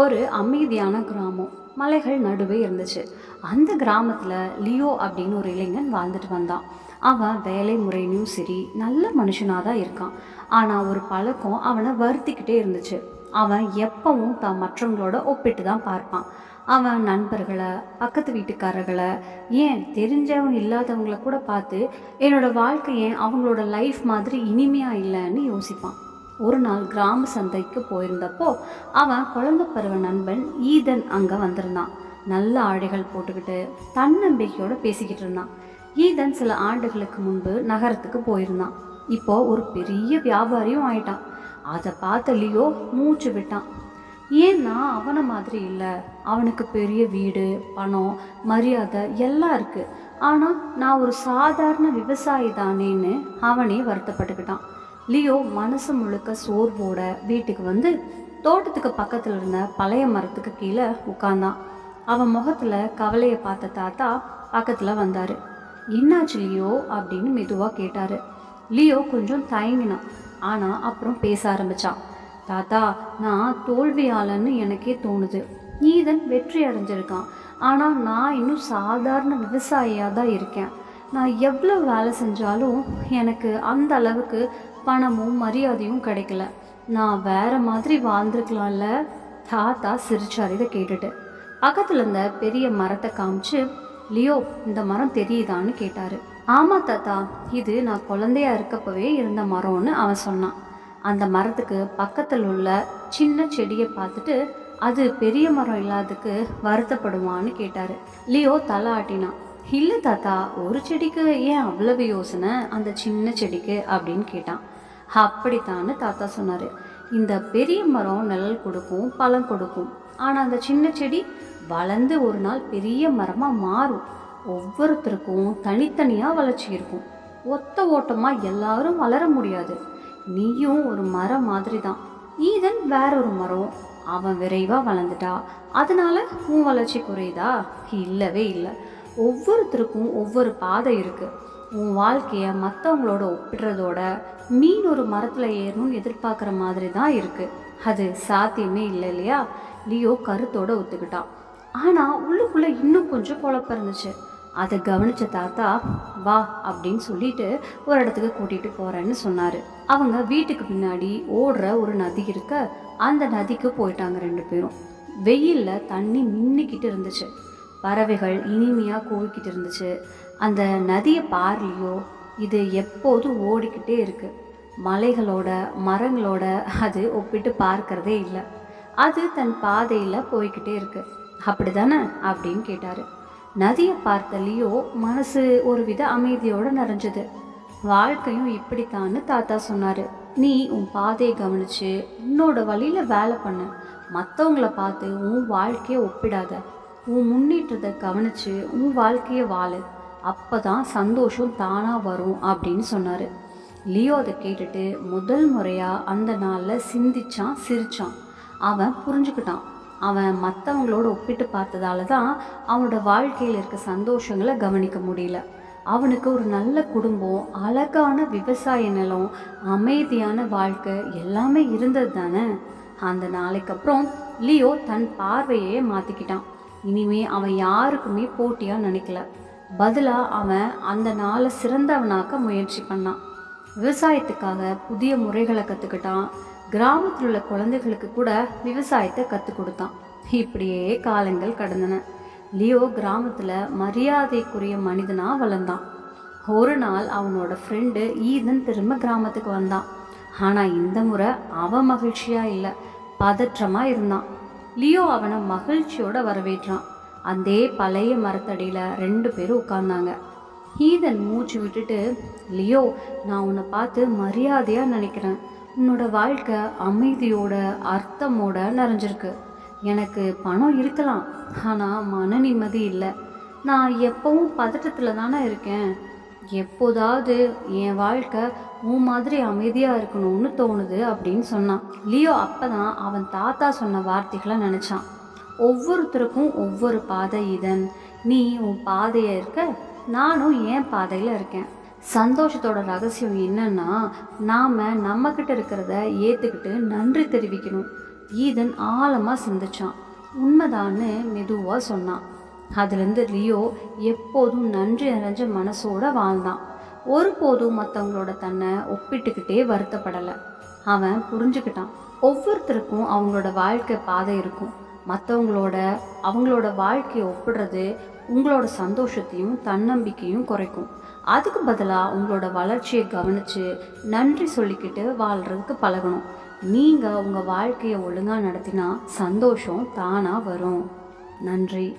ஒரு அமைதியான கிராமம். மலைகள் நடுவே இருந்துச்சு. அந்த கிராமத்தில் லியோ அப்படின்னு ஒரு இளைஞன் வாழ்ந்துட்டு வந்தான். அவன் வேலை முறையிலையும் சரி நல்ல மனுஷனாக தான் இருக்கான். ஆனால் ஒரு பழக்கம் அவனை வருத்திக்கிட்டே இருந்துச்சு. அவன் எப்பவும் த மற்றவங்களோட ஒப்பிட்டு தான் பார்ப்பான். அவன் நண்பர்களை பக்கத்து வீட்டுக்காரர்களை ஏன் தெரிஞ்சவங்க இல்லாதவங்கள கூட பார்த்து என்னோட வாழ்க்கை ஏன் அவங்களோட லைஃப் மாதிரி இனிமையாக இல்லைன்னு யோசிப்பான். ஒரு நாள் கிராம சந்தைக்கு போயிருந்தப்போ அவன் குழந்தை பருவ நண்பன் ஈதன் அங்கே வந்திருந்தான். நல்ல ஆடைகள் போட்டுக்கிட்டு தன்னம்பிக்கையோட பேசிக்கிட்டு இருந்தான். ஈதன் சில ஆண்டுகளுக்கு முன்பு நகரத்துக்கு போயிருந்தான். இப்போ ஒரு பெரிய வியாபாரியும் ஆயிட்டான். அதை பார்த்த லியோ மூச்சு விட்டான். ஏன்னா அவனை மாதிரி இல்லை. அவனுக்கு பெரிய வீடு பணம் மரியாதை எல்லாம் இருக்குது ஆனால் நான் ஒரு சாதாரண விவசாயி தானேன்னு அவனே வருத்தப்பட்டுக்கிட்டான். லியோ மனசு முழுக்க சோர்வோட வீட்டுக்கு வந்து தோட்டத்துக்கு பக்கத்தில் இருந்த பழைய மரத்துக்கு கீழே உட்கார்ந்தான் அவன் முகத்தில் கவலையை பார்த்த தாத்தா பக்கத்தில் வந்தார். என்னாச்சு லியோ? அப்படின்னு மெதுவாக கேட்டார். லியோ கொஞ்சம் தயங்கினான். ஆனால் அப்புறம் பேச ஆரம்பித்தான் தாத்தா நான் தோல்வியாளன்னு எனக்கே தோணுது. நீதன் வெற்றி அடைஞ்சிருக்கான். ஆனால் நான் இன்னும் சாதாரண விவசாயியாக தான் இருக்கேன். நான் எவ்வளோ வேலை செஞ்சாலும் எனக்கு அந்த அளவுக்கு பணமும் மரியாதையும் கிடைக்கல. நான் வேற மாதிரி வாழ்ந்துருக்கலாம்ல? தாத்தா சிரிச்சார் இதை கேட்டுட்டு. பக்கத்தில் இருந்த பெரிய மரத்தை காமிச்சு லியோ இந்த மரம் தெரியுதான்னு கேட்டாரு. ஆமா தாத்தா இது நான் குழந்தையா இருக்கப்பவே இருந்த மரம்னு அவன் சொன்னான். அந்த மரத்துக்கு பக்கத்தில் உள்ள சின்ன செடியை பார்த்துட்டு அது பெரிய மரம் இல்லாததுக்கு வருத்தப்படுவான்னு கேட்டாரு. லியோ தலை ஆட்டினான். இல்லை தாத்தா ஒரு செடிக்கு ஏன் அவ்வளவு யோசனை? அந்த சின்ன செடிக்கு அப்படின்னு கேட்டான். அப்படித்தான்னு தாத்தா சொன்னார். இந்த பெரிய மரம் நிழல் கொடுக்கும் பழம் கொடுக்கும். ஆனால் அந்த சின்ன செடி வளர்ந்து ஒரு நாள் பெரிய மரமாக மாறும். ஒவ்வொருத்தருக்கும் தனித்தனியாக வளர்ச்சி இருக்கும். ஒத்த ஓட்டமாக எல்லாரும் வளர முடியாது. நீயும் ஒரு மரம் மாதிரி தான் ஈதன் வேற ஒரு மரம். அவன் விரைவாக வளர்ந்துட்டா. அதனால உன் வளர்ச்சி குறையுதா? இல்லவே இல்லை. ஒவ்வொருத்தருக்கும் ஒவ்வொரு பாதை இருக்குது உன் வாழ்க்கையை மற்றவங்களோட ஒப்பிடுறதோட மீன் ஒரு மரத்தில் ஏறணும்னு எதிர்பார்க்குற மாதிரி தான் இருக்குது அது சாத்தியமே இல்லை இல்லையா? லியோ கருத்தோடு ஒத்துக்கிட்டான். ஆனால் உள்ளுக்குள்ளே இன்னும் கொஞ்சம் குழப்பம் இருந்துச்சு. அதை கவனிச்ச தாத்தா வா அப்படின்னு சொல்லிட்டு ஒரு இடத்துக்கு கூட்டிகிட்டு போகிறேன்னு சொன்னார். அவங்க வீட்டுக்கு பின்னாடி ஓடுற ஒரு நதி இருக்க அந்த நதிக்கு போயிட்டாங்க ரெண்டு பேரும். வெயிலில் தண்ணி மின்னிக்கிட்டு இருந்துச்சு. பறவைகள் இனிமையாக கூவிக்கிட்டு இருந்துச்சு. அந்த நதியை பார்லையோ இது எப்போதும் ஓடிக்கிட்டே இருக்கு. மலைகளோட மரங்களோட அது ஒப்பிட்டு பார்க்கறதே இல்லை. அது தன் பாதையில் போய்கிட்டே இருக்கு. அப்படிதானே? அப்படின்னு கேட்டார். நதியை பார்த்த லியோ மனசு ஒரு வித அமைதியோடு நிறைஞ்சது. வாழ்க்கையும் இப்படித்தான்னு தாத்தா சொன்னார். நீ உன் பாதையை கவனித்து உன்னோட வழியில் வேலை பண்ணு. மற்றவங்கள பார்த்து உன் வாழ்க்கையை ஒப்பிடாத. உன் முன்னேற்றத்தை கவனிச்சு உன் வாழ்க்கையை வாழு. அப்போ தான் சந்தோஷம் தானாக வரும் அப்படின்னு சொன்னார். லியோ அதை கேட்டுட்டு முதல் முறையாக அந்த நாளில் சிந்திச்சான் சிரிச்சான். அவன் புரிஞ்சுக்கிட்டான். அவன் மற்றவங்களோட ஒப்பிட்டு பார்த்ததால தான் அவனோட வாழ்க்கையில் இருக்க சந்தோஷங்களை கவனிக்க முடியல. அவனுக்கு ஒரு நல்ல குடும்பம் அழகான விவசாய நிலம் அமைதியான வாழ்க்கை எல்லாமே இருந்தது தானே அந்த நாளைக்கு அப்புறம் லியோ தன் பார்வையே மாற்றிக்கிட்டான் இனிமே அவன் யாருக்குமே போட்டியாக நினைக்கல. பதிலாக அவன் அந்த நாளை சிறந்தவனாக்க முயற்சி பண்ணான். விவசாயத்துக்காக புதிய முறைகளை கற்றுக்கிட்டான் கிராமத்தில் உள்ள குழந்தைகளுக்கு கூட விவசாயத்தை கற்றுக் கொடுத்தான். இப்படியே காலங்கள் கடந்தன. லியோ கிராமத்தில் மரியாதைக்குரிய மனிதனாக வளர்ந்தான். ஒரு நாள் அவனோட ஃப்ரெண்டு ஈதன் திரும்ப கிராமத்துக்கு வந்தான். ஆனால் இந்த முறை அவன் மகிழ்ச்சியாக இல்லை பதற்றமாக இருந்தான். லியோ அவனை மகிழ்ச்சியோட வரவேற்றான். அதே பழைய மரத்தடியில் ரெண்டு பேரும் உட்கார்ந்தாங்க. ஈதன் மூச்சு விட்டுட்டு லியோ நான் உன்னை பார்த்து மரியாதையாக நினைக்கிறேன். உன்னோட வாழ்க்கை அமைதியோட அர்த்தமோட நிறைஞ்சிருக்கு. எனக்கு பணம் இருக்கலாம் ஆனால் மன நிம்மதி இல்லை. நான் எப்பவும் பதட்டத்தில் தானே இருக்கேன். எப்போதாவது என் வாழ்க்கை உன் மாதிரி அமைதியாக இருக்கணும்னு தோணுது அப்படின்னு சொன்னான். லியோ அப்போ தான் அவன் தாத்தா சொன்ன வார்த்தைகளை நினச்சான். ஒவ்வொருத்தருக்கும் ஒவ்வொரு பாதை இதன். நீ உன் பாதையை இருக்க நானும் என் பாதையில் இருக்கேன். சந்தோஷத்தோட ரகசியம் என்னன்னா நாம் நம்மக்கிட்ட இருக்கிறத ஏற்றுக்கிட்டு நன்றி தெரிவிக்கணும். ஈதன் ஆழமாக சிந்திச்சான். உண்மைதான்னு மெதுவாக சொன்னான். அதுலேருந்து லியோ எப்போதும் நன்றி நிறைஞ்ச மனசோட வாழ்ந்தான். ஒருபோதும் மற்றவங்களோட தன்னை ஒப்பிட்டுக்கிட்டே வருத்தப்படலை. அவன் புரிஞ்சுக்கிட்டான். ஒவ்வொருத்தருக்கும் அவங்களோட வாழ்க்கை பாதை இருக்கும். மற்றவங்களோட அவங்களோட வாழ்க்கையை ஒப்பிடுறது உங்களோட சந்தோஷத்தையும் தன்னம்பிக்கையும் குறைக்கும். அதுக்கு பதிலாக உங்களோட வளர்ச்சியை கவனித்து நன்றி சொல்லிக்கிட்டு வாழ்கிறதுக்கு பழகணும். நீங்கள் உங்கள் வாழ்க்கையை ஒழுங்காக நடத்தினா சந்தோஷம் தானாக வரும். நன்றி.